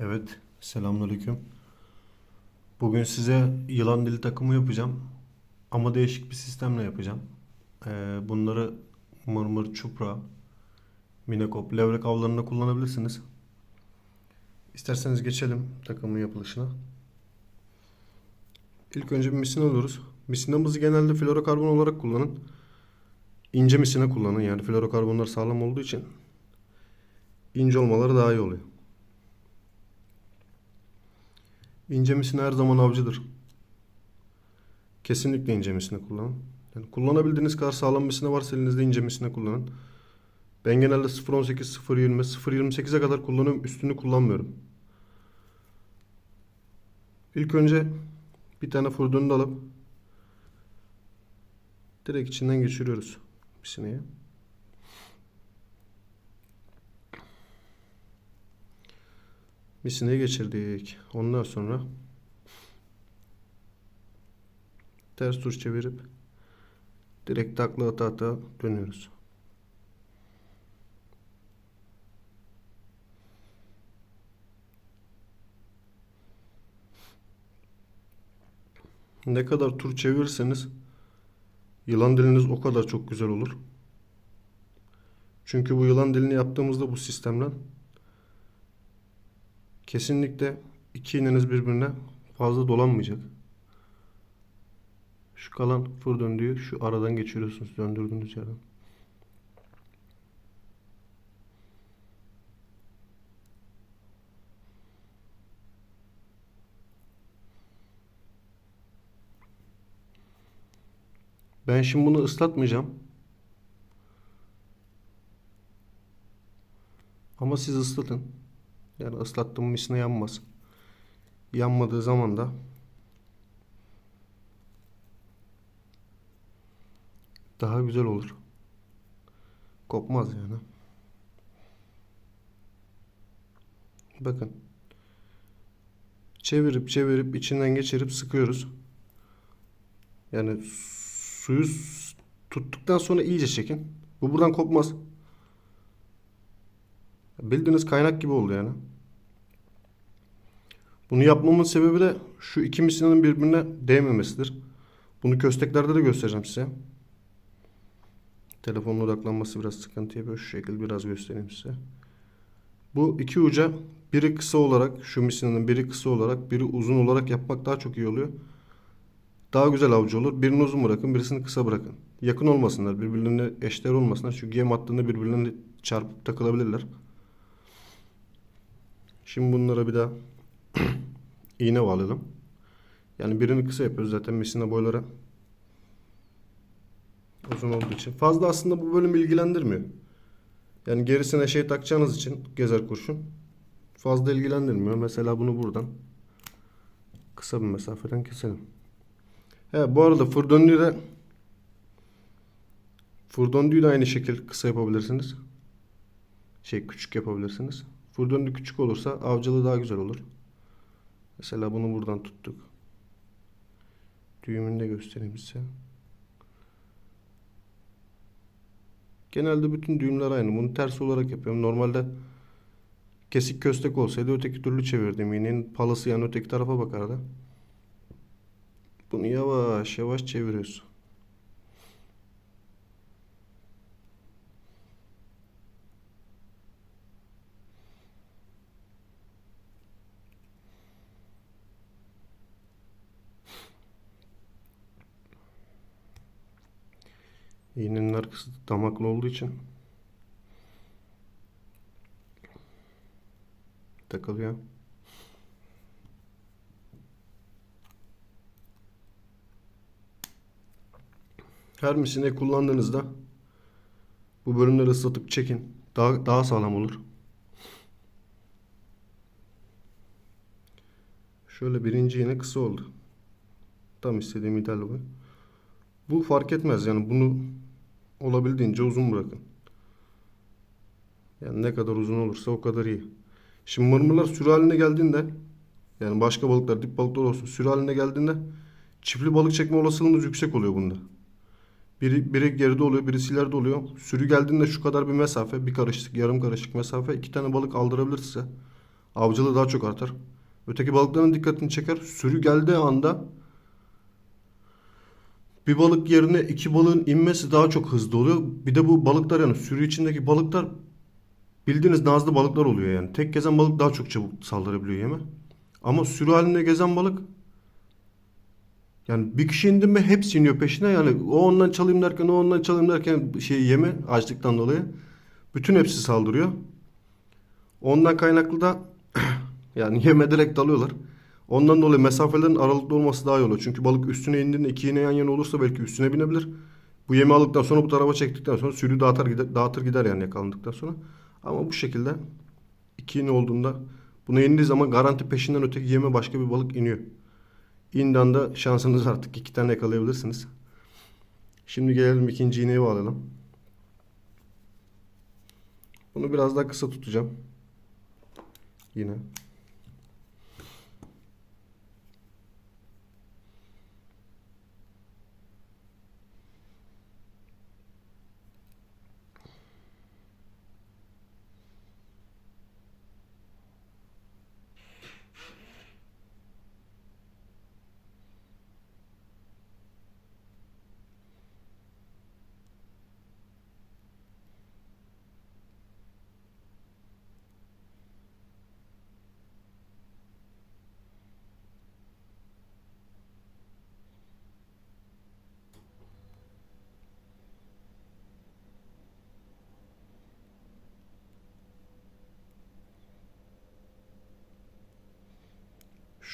Evet, selamünaleyküm. Bugün size yılan dili takımı yapacağım. Ama değişik bir sistemle yapacağım. Ee, bunları mırmır, çupra, minekop, levrek avlarında kullanabilirsiniz. İsterseniz geçelim takımın yapılışına. İlk önce bir misina alıyoruz. Misinamızı genelde florokarbon olarak kullanın. İnce misina kullanın. Yani florokarbonlar sağlam olduğu için ince olmaları daha iyi oluyor. İnce misina her zaman avcıdır. Kesinlikle ince misina kullanın. Yani kullanabildiğiniz kadar sağlam misina varsa elinizde ince misina kullanın. Ben genelde 0.18, 0.20, 0.28'e kadar kullanıyorum. Üstünü kullanmıyorum. İlk önce bir tane furdunu alıp direkt içinden geçiriyoruz misinayı. Misinayı geçirdik. Ondan sonra ters tuş çevirip direkt takla ata ata dönüyoruz. Ne kadar tur çevirirseniz yılan diliniz o kadar çok güzel olur. Çünkü bu yılan dilini yaptığımızda bu sistemle Kesinlikle iki iğneniz birbirine fazla dolanmayacak. Şu kalan fır döndüğü şu aradan geçiriyorsunuz döndürdüğünüz yerden. Ben şimdi bunu ıslatmayacağım. Ama siz ıslatın. Yani ıslattığım misine yanmaz. Yanmadığı zaman da daha güzel olur. Kopmaz yani. Bakın. Çevirip çevirip içinden geçirip sıkıyoruz. Yani suyu tuttuktan sonra iyice çekin. Bu buradan kopmaz. Bildiğiniz kaynak gibi oldu yani. Bunu yapmamın sebebi de şu iki misinanın birbirine değmemesidir. Bunu kösteklerde de göstereceğim size. Telefonun odaklanması biraz sıkıntı yapıyor. Şu şekilde biraz göstereyim size. Bu iki uca biri kısa olarak şu misinanın biri kısa olarak biri uzun olarak yapmak daha çok iyi oluyor. Daha güzel avcı olur. Birini uzun bırakın birisini kısa bırakın. Yakın olmasınlar birbirlerine eşdeğer olmasınlar. Çünkü yem attığında birbirlerine çarpıp takılabilirler. Şimdi bunlara bir daha iğne bağlayalım. Yani birini kısa yapıyoruz zaten misina boyları uzun olduğu için. Fazla aslında bu bölüm ilgilendirmiyor. Yani gerisine şey takacağınız için gezer kurşun fazla ilgilendirmiyor. Mesela bunu buradan kısa bir mesafeden keselim. He, bu arada fır döndüğü de fır döndüğü de aynı şekil kısa yapabilirsiniz. Şey küçük yapabilirsiniz. Döndüğü küçük olursa avcılığı daha güzel olur. Mesela bunu buradan tuttuk. Düğümünü de göstereyim size. Genelde bütün düğümler aynı. Bunu ters olarak yapıyorum. Normalde kesik köstek olsaydı öteki türlü çevirdim. İğnenin palası yani öteki tarafa bakardı. Bunu yavaş yavaş çeviriyoruz. İğnenin arkası damaklı olduğu için takılıyor. Her misine kullandığınızda bu bölümleri ıslatıp çekin. Daha, daha sağlam olur. Şöyle birinci iğne kısa oldu. Tam istediğim ideal bu. Bu fark etmez yani bunu olabildiğince uzun bırakın. Yani ne kadar uzun olursa o kadar iyi. Şimdi mırmırlar sürü haline geldiğinde yani başka balıklar dip balıklar olsun sürü haline geldiğinde çiftli balık çekme olasılığınız yüksek oluyor bunda. Biri, biri geride oluyor, birisi ileride oluyor. Sürü geldiğinde şu kadar bir mesafe, bir karışık, yarım karışık mesafe iki tane balık aldırabilir size. Avcılığı daha çok artar. Öteki balıkların dikkatini çeker. Sürü geldiği anda bir balık yerine iki balığın inmesi daha çok hızlı oluyor. Bir de bu balıklar yani sürü içindeki balıklar bildiğiniz nazlı balıklar oluyor yani. Tek gezen balık daha çok çabuk saldırabiliyor yeme. Ama sürü halinde gezen balık yani bir kişi indi mi hepsi iniyor peşine yani o ondan çalayım derken o ondan çalayım derken şey yeme açlıktan dolayı bütün hepsi saldırıyor. Ondan kaynaklı da yani yeme direkt dalıyorlar. Ondan dolayı mesafelerin aralıklı olması daha iyi olur. Çünkü balık üstüne indiğinde iki iğne yan yana olursa belki üstüne binebilir. Bu yemi aldıktan sonra bu tarafa çektikten sonra sürü dağıtır gider, dağıtır gider yani yakalandıktan sonra. Ama bu şekilde iki iğne olduğunda buna indiği zaman garanti peşinden öteki yeme başka bir balık iniyor. İndi anda şansınız artık iki tane yakalayabilirsiniz. Şimdi gelelim ikinci iğneye bağlayalım. Bunu biraz daha kısa tutacağım. Yine.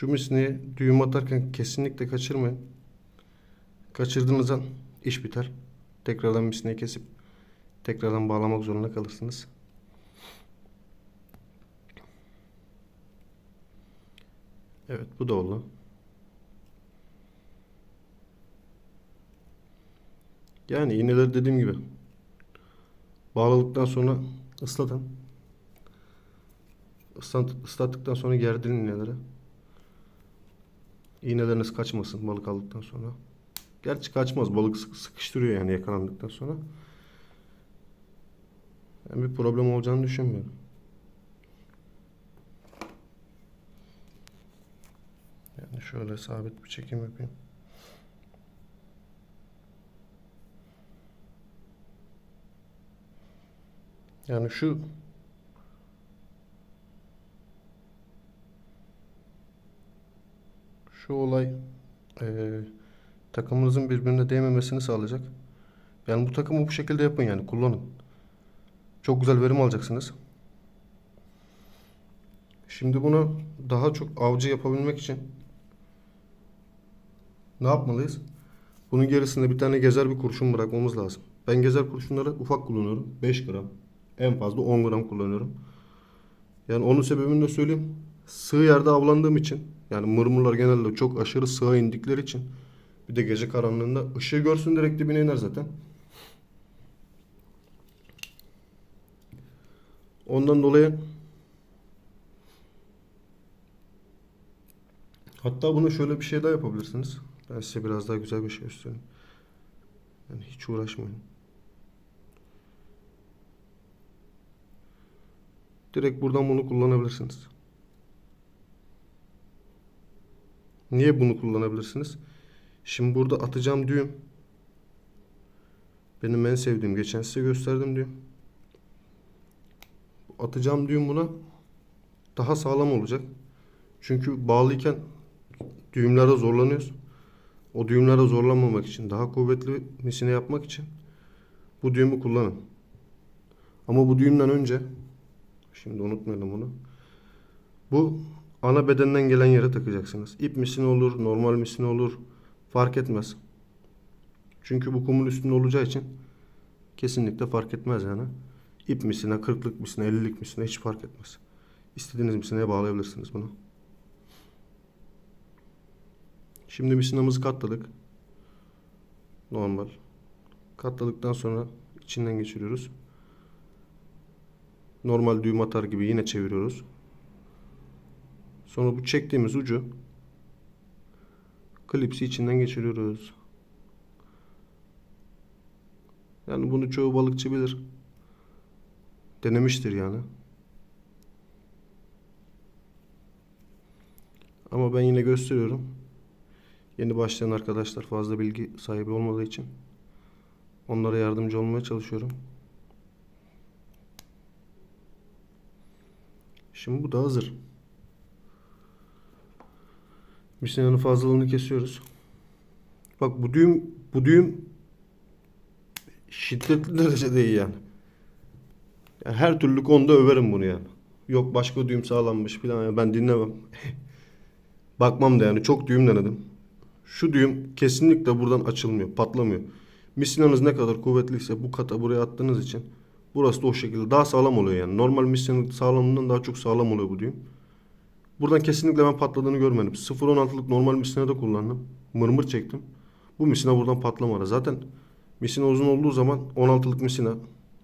Şu misneyi düğüm atarken kesinlikle kaçırmayın. Kaçırdığınız an iş biter. Tekrardan misneyi kesip tekrardan bağlamak zorunda kalırsınız. Evet bu da oldu. Yani iğneleri dediğim gibi bağladıktan sonra ıslatın. Islat, ıslattıktan sonra gerdirin iğneleri. İğneleriniz kaçmasın balık aldıktan sonra. Gerçi kaçmaz balık sık- sıkıştırıyor yani yakalandıktan sonra. Ben bir problem olacağını düşünmüyorum. Yani şöyle sabit bir çekim yapayım. Yani şu şu olay eee, takımınızın birbirine değmemesini sağlayacak. Yani bu takımı bu şekilde yapın yani kullanın. Çok güzel verim alacaksınız. Şimdi bunu daha çok avcı yapabilmek için ne yapmalıyız? Bunun gerisinde bir tane gezer bir kurşun bırakmamız lazım. Ben gezer kurşunları ufak kullanıyorum. 5 gram. En fazla 10 gram kullanıyorum. Yani onun sebebini de söyleyeyim. Sığ yerde avlandığım için yani mırmırlar genelde çok aşırı sığ indikleri için bir de gece karanlığında ışığı görsün direkt dibine iner zaten. Ondan dolayı hatta bunu şöyle bir şey daha yapabilirsiniz. Ben size biraz daha güzel bir şey göstereyim. Yani hiç uğraşmayın. Direkt buradan bunu kullanabilirsiniz. Niye bunu kullanabilirsiniz? Şimdi burada atacağım düğüm. Benim en sevdiğim. Geçen size gösterdim düğüm. Atacağım düğüm buna daha sağlam olacak. Çünkü bağlıyken düğümlere zorlanıyoruz. O düğümlere zorlanmamak için, daha kuvvetli misine yapmak için bu düğümü kullanın. Ama bu düğümden önce Şimdi unutmayalım bunu. Bu ana bedenden gelen yere takacaksınız. İp misine olur, normal misine olur. Fark etmez. Çünkü bu kumun üstünde olacağı için kesinlikle fark etmez yani. İp misine, kırklık misine, ellilik misine hiç fark etmez. İstediğiniz misineye bağlayabilirsiniz bunu. Şimdi misinamızı katladık. Normal. Katladıktan sonra içinden geçiriyoruz. Normal düğüm atar gibi yine çeviriyoruz. Sonra bu çektiğimiz ucu klipsi içinden geçiriyoruz. Yani bunu çoğu balıkçı bilir. Denemiştir yani. Ama ben yine gösteriyorum. Yeni başlayan arkadaşlar fazla bilgi sahibi olmadığı için onlara yardımcı olmaya çalışıyorum. Şimdi bu da hazır. Misinanın fazlalığını kesiyoruz. Bak bu düğüm bu düğüm şiddetli derecede iyi yani. Yani her türlü konuda överim bunu yani. Yok başka düğüm sağlanmış falan ya ben dinlemem. Bakmam da yani çok düğüm denedim. Şu düğüm kesinlikle buradan açılmıyor, patlamıyor. Misinanız ne kadar kuvvetliyse bu kata buraya attığınız için burası da o şekilde daha sağlam oluyor yani. Normal misinanın sağlamlığından daha çok sağlam oluyor bu düğüm. Buradan kesinlikle ben patladığını görmedim. 0.16'lık normal misina da kullandım. Mırmır çektim. Bu misina buradan patlamadı. Zaten misina uzun olduğu zaman 16'lık misina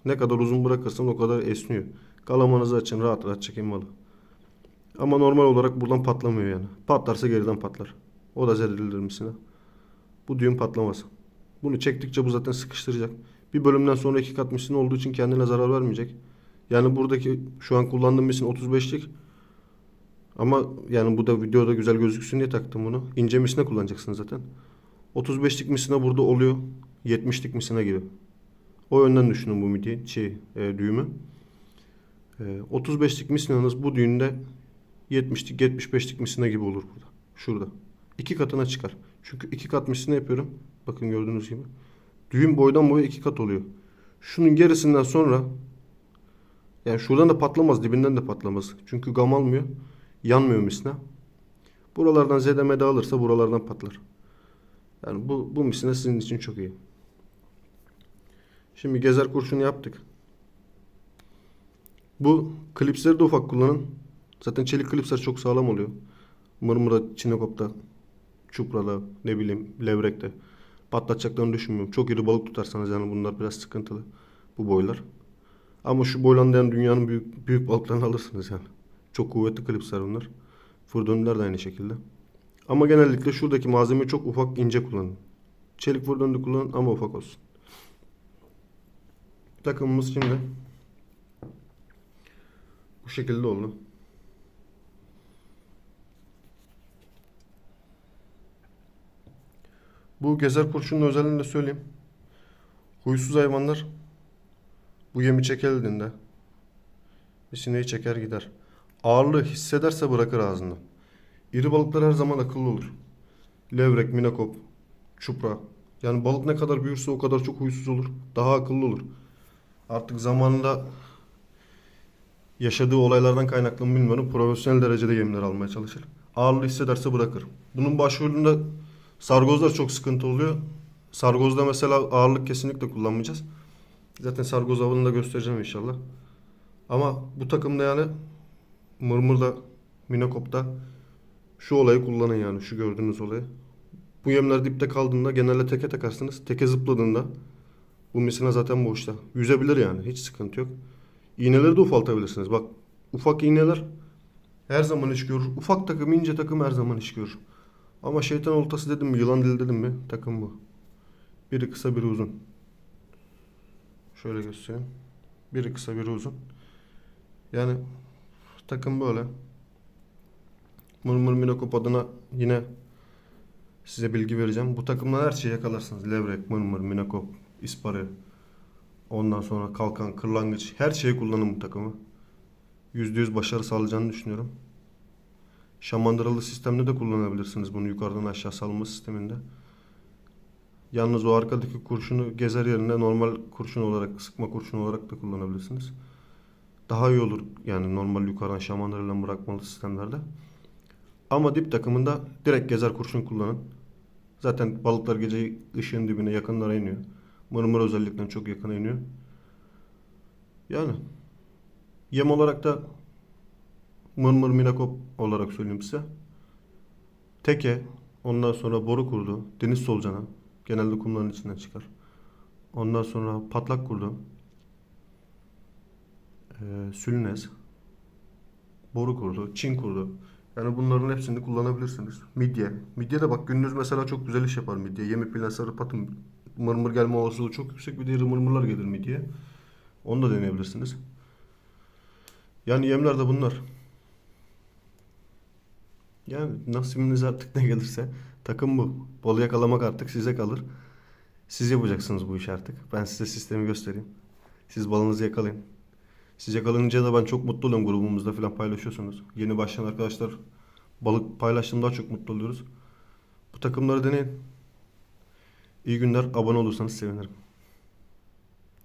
ne kadar uzun bırakırsan o kadar esniyor. Kalamanızı açın rahat rahat çekin malı. Ama normal olarak buradan patlamıyor yani. Patlarsa geriden patlar. O da zedelidir misina. Bu düğüm patlamaz. Bunu çektikçe bu zaten sıkıştıracak. Bir bölümden sonra iki kat misina olduğu için kendine zarar vermeyecek. Yani buradaki şu an kullandığım misina 35'lik. Ama yani bu da videoda güzel gözüksün diye taktım bunu. İnce misina kullanacaksın zaten. 35'lik misina burada oluyor. 70'lik misina gibi. O yönden düşünün bu midi, şey, e, düğümü. E, 35'lik misinanız bu düğünde 70'lik 75'lik misina gibi olur burada. Şurada. İki katına çıkar. Çünkü iki kat misina yapıyorum. Bakın gördüğünüz gibi. Düğüm boydan boya iki kat oluyor. Şunun gerisinden sonra yani şuradan da patlamaz, dibinden de patlamaz. Çünkü gam almıyor. Yanmıyor misina. Buralardan zedemede alırsa buralardan patlar. Yani bu, bu misina sizin için çok iyi. Şimdi gezer kurşunu yaptık. Bu klipsleri de ufak kullanın. Zaten çelik klipsler çok sağlam oluyor. Mırmıra, çinekopta, çuprada, ne bileyim levrekte. Patlatacaklarını düşünmüyorum. Çok iri balık tutarsanız yani bunlar biraz sıkıntılı. Bu boylar. Ama şu boylandayan dünyanın büyük, büyük balıklarını alırsınız yani. Çok kuvvetli klipsler bunlar. Fırdönler de aynı şekilde. Ama genellikle şuradaki malzemeyi çok ufak ince kullanın. Çelik fırdönlü kullanın ama ufak olsun. Takımımız şimdi bu şekilde oldu. Bu gezer kurşunun özelliğini de söyleyeyim. Huysuz hayvanlar bu yemi çekildiğinde misineyi çeker gider. Ağırlığı hissederse bırakır ağzında. İri balıklar her zaman akıllı olur. Levrek, minakop, çupra. Yani balık ne kadar büyürse o kadar çok huysuz olur. Daha akıllı olur. Artık zamanında yaşadığı olaylardan kaynaklı mı bilmiyorum. Profesyonel derecede yemler almaya çalışır. Ağırlığı hissederse bırakır. Bunun başvurunda sargozlar çok sıkıntı oluyor. Sargozda mesela ağırlık kesinlikle kullanmayacağız. Zaten sargoz avını da göstereceğim inşallah. Ama bu takımda yani Mırmır'da, Minakop'ta şu olayı kullanın yani şu gördüğünüz olayı. Bu yemler dipte kaldığında genelde teke takarsınız. Teke zıpladığında bu misina zaten boşta. Yüzebilir yani hiç sıkıntı yok. İğneleri de ufaltabilirsiniz. Bak ufak iğneler her zaman iş görür. Ufak takım ince takım her zaman iş görür. Ama şeytan oltası dedim mi yılan dili dedim mi takım bu. Biri kısa biri uzun. Şöyle göstereyim. Biri kısa biri uzun. Yani takım böyle. Mırmır Minokop adına yine size bilgi vereceğim. Bu takımdan her şeyi yakalarsınız. Levrek, mırmır, minokop, ispari. Ondan sonra kalkan, kırlangıç. Her şeyi kullanın bu takımı. %100 başarı sağlayacağını düşünüyorum. Şamandıralı sistemde de kullanabilirsiniz bunu yukarıdan aşağı salma sisteminde. Yalnız o arkadaki kurşunu gezer yerine normal kurşun olarak, sıkma kurşun olarak da kullanabilirsiniz. Daha iyi olur yani normal yukarıdan şamandırayla bırakmalı sistemlerde. Ama dip takımında direkt gezer kurşun kullanın. Zaten balıklar gece ışığın dibine yakınlara iniyor. Mırmır özellikle çok yakına iniyor. Yani yem olarak da mırmır minakop olarak söyleyeyim size. Teke, ondan sonra boru kurdu, deniz solucanı. Genelde kumların içinden çıkar. Ondan sonra patlak kurdu. Sülnez. Boru kurdu, çin kurdu. Yani bunların hepsini kullanabilirsiniz. Midye. Midye de bak gündüz mesela çok güzel iş yapar midye. Yemi pilen sarı patın mırmır gelme olasılığı çok yüksek. Bir de iri mırmırlar gelir midye. Onu da deneyebilirsiniz. Yani yemler de bunlar. Yani nasibiniz artık ne gelirse takım bu. Balı yakalamak artık size kalır. Siz yapacaksınız bu işi artık. Ben size sistemi göstereyim. Siz balınızı yakalayın. Siz yakalanınca da ben çok mutlu oluyorum grubumuzda falan paylaşıyorsunuz. Yeni başlayan arkadaşlar balık paylaştığında daha çok mutlu oluyoruz. Bu takımları deneyin. İyi günler. Abone olursanız sevinirim.